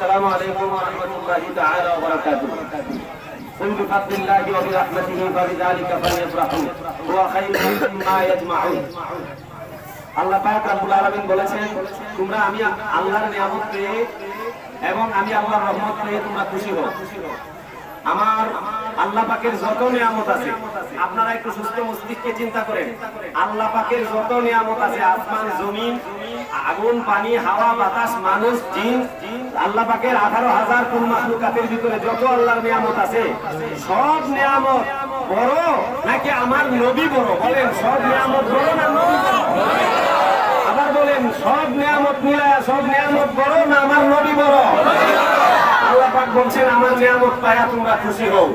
السلام عليكم ورحمة الله تعالى وبركاته قل بفضل الله وبرحمته فبذلك فليفرحوا هو خير مما يجمعون আল্লাহ পাক রব্বুল আলামিন বলেছেন তোমরা আমি আল্লাহর নিয়ামত পেয়ে এবং আমি আল্লাহর রহমত পেয়ে তোমরা খুশি হও আমার আল্লাহ পাকের যত নিয়ামত আছে আপনারা একটু সুস্থ মস্তিষ্কে চিন্তা করেন আল্লাহ পাকের যত নিয়ামত আছে আসমান জমিন আগুন পানি হাওয়া বাতাস মানুষ জিন আল্লাহ পাকের আঠারো হাজার কোন মাহলুকাতের ভিতরে যত আল্লাহর নিয়ামত আছে, সব নিয়ামত বড় নাকি আমার নবী বড়? বলেন, সব নিয়ামত বড় না আবার বলেন, সব নিয়ামত মিলায়া সব নিয়ামত বড় না আমার নবী বড়? আল্লাহ পাক বলছেন, আমার নিয়ামত পায়া তোমরা খুশি হও।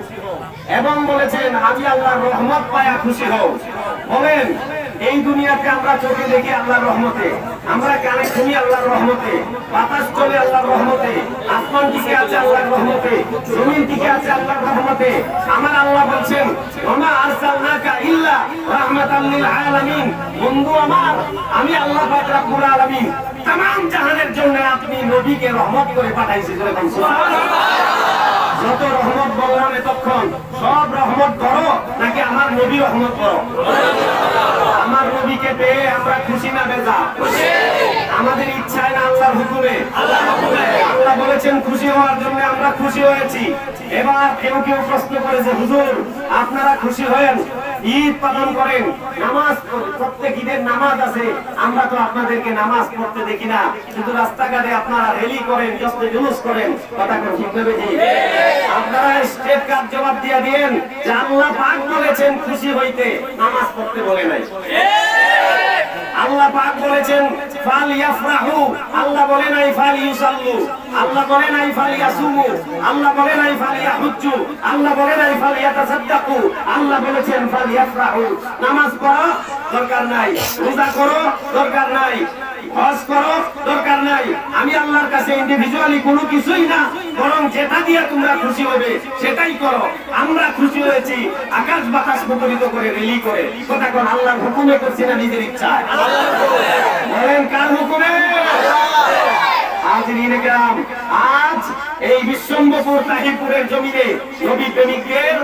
এবং বলেছেন, আমি আল্লাহর রহমত পায়া খুশি হও। বলেন এই দুনিয়াতে আমরা চোখে দেখি আল্লাহর রহমতে। আমরা কানে শুনি আল্লাহর রহমতে। বাতাস চলে আল্লাহর রহমতে। আসমান টিকে আছে আল্লাহর রহমতে। জমিন টিকে আছে আল্লাহর রহমতে। আমার আল্লাহ বলছেন, ওমা আরসালনাকা ইল্লা রাহমাতাল আলামিন। বন্ধু আমার, আমি আল্লাহ পাক রব্বুল আলামিন। তাম জাহানের জন্য আপনি নবীকে রহমত করে পাঠাইছে যেরকম যত রহমত বললাম এতক্ষণ সব রহমত করো নাকি আমার নবী রহমত করো? পেয়ে আমরা খুশি না বেজা? আমাদের ইচ্ছায় না আল্লাহর হুকুমে? আল্লাহ বলেছেন খুশি হওয়ার জন্য আমরা খুশি হয়েছি। এবার কেউ কেউ প্রশ্ন করেছে হুজুর আপনারা খুশি হয়েন? ঈদ পালন করেন? নামাজ প্রত্যেক ঈদের নামাজ আছে। আমরা তো আপনাদেরকে নামাজ পড়তে দেখি না। শুধু রাস্তাঘাটে আপনারা র্যালি করেন জুলুস করেন। কথা ঠিক নেবে আপনারা স্টেট কার্ড জবাব দিয়ে দিয়েন যে আল্লাহ পাক বলেছেন খুশি হইতে নামাজ পড়তে বলে নাই। আল্লাহ পাক বলেছেন, ফাল ইয়াফরাহু আল্লাহ বলে নাই, ফাল ইউসাল্লু আল্লাহ বলে নাই, ফাল ইয়াসুমু আল্লাহ বলে নাই, ফাল ইয়াহুজ্জু আল্লাহ বলে নাই, ফাল ইয়াতাসাদ্দাকু আল্লাহ বলেছেন, ফাল ইয়াফরাহু নামাজ পড়ো, দরকার নাই, রোজা করো, দরকার নাই হজ করো দরকার নাই। আমি আল্লাহর কাছে ইন্ডিভিজুয়ালি কোনো কিছুই না, বরং যেটা দিয়ে তোমরা খুশি হবে, সেটাই করো। আমরা খুশি হয়েছি, আকাশ বাতাস মুখরিত করে রেলি করে। কথা কোন, আল্লাহর হুকুমে করছি না নিজের ইচ্ছায়? বলেন, কার হুকুমে? হাজিরিন গ্রাম আজ এই বিশ্বম্বপুর তাহিরপুরের জমিনে নবী প্রেমিকদের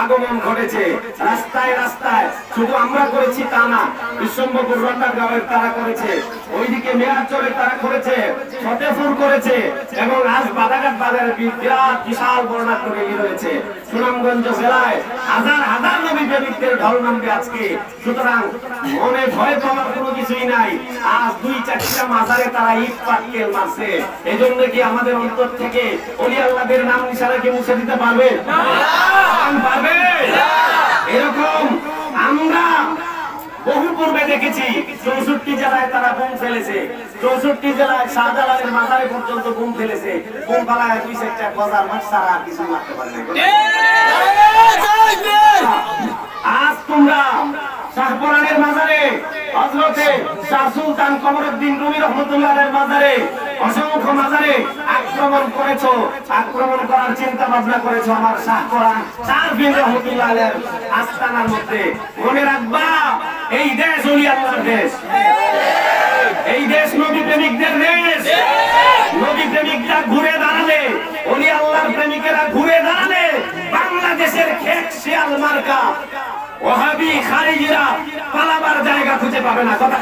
আগমন ঘটেছে। রাস্তায় রাস্তায়, শুধু আমরা করেছি তা না বিশ্বম্বপুর রন্ডারগাঁওয়ের তারা করেছে। ওইদিকে মেয়ারচরে তারা করেছে ফতেপুর করেছে, এবং আজ বাদাঘাট বাজারে বিরাট বিশাল বর্ণাঢ্য রেলি রয়েছে। সুনামগঞ্জ জেলায় হাজার হাজার নবী প্রেমিকদের ঢল নামবে আজকে। সুতরাং মনে ভয় পাওয়ার কোনো কিছুই নাই। আজ দুই চারটা মাজারে তারা ইট পাটকেল মারছে। এই জন্য কি আমাদের অন্তর থেকে অলি আল্লাহদের নাম নিশানা কি মুছে দিতে পারবে? পারবে এরকম আমরা বহু পূর্বে দেখেছি চৌষট্টি জেলায় তারা বোম ফেলেছে। চৌষট্টি জেলায় শাহজালালের মাথায় পর্যন্ত বোম ফেলেছে। বোম ফালায় দুই চারটা মাছ ছাড়া আর কিছু মারতে পারে না আজ তোমরা শাহপুরানের মাজারে হজরতে শাহ সুলতান কমরুদ্দিন রুমি রহমতুল্লাহের মাজারে অসংখ্য মাজারে আক্রমণ করেছ, আক্রমণ করার চিন্তা ভাবনা করেছ আমার শাহপুরান চার বিন রহমতুল্লাহের আস্তানার মধ্যে। মনে রাখবা, এই দেশ উনি আল্লাহর দেশ। এই দেশ নবী প্রেমিকদের দেশ। নবী প্রেমিকরা ঘুরে দাঁড়ালে উনি আল্লাহর প্রেমিকেরা ঘুরে দাঁড়ালে, বাংলাদেশের খেক শিয়াল মার্কা, ওহাবি খারিজিরা পালাবার জায়গা খুঁজে পাবে না। কথা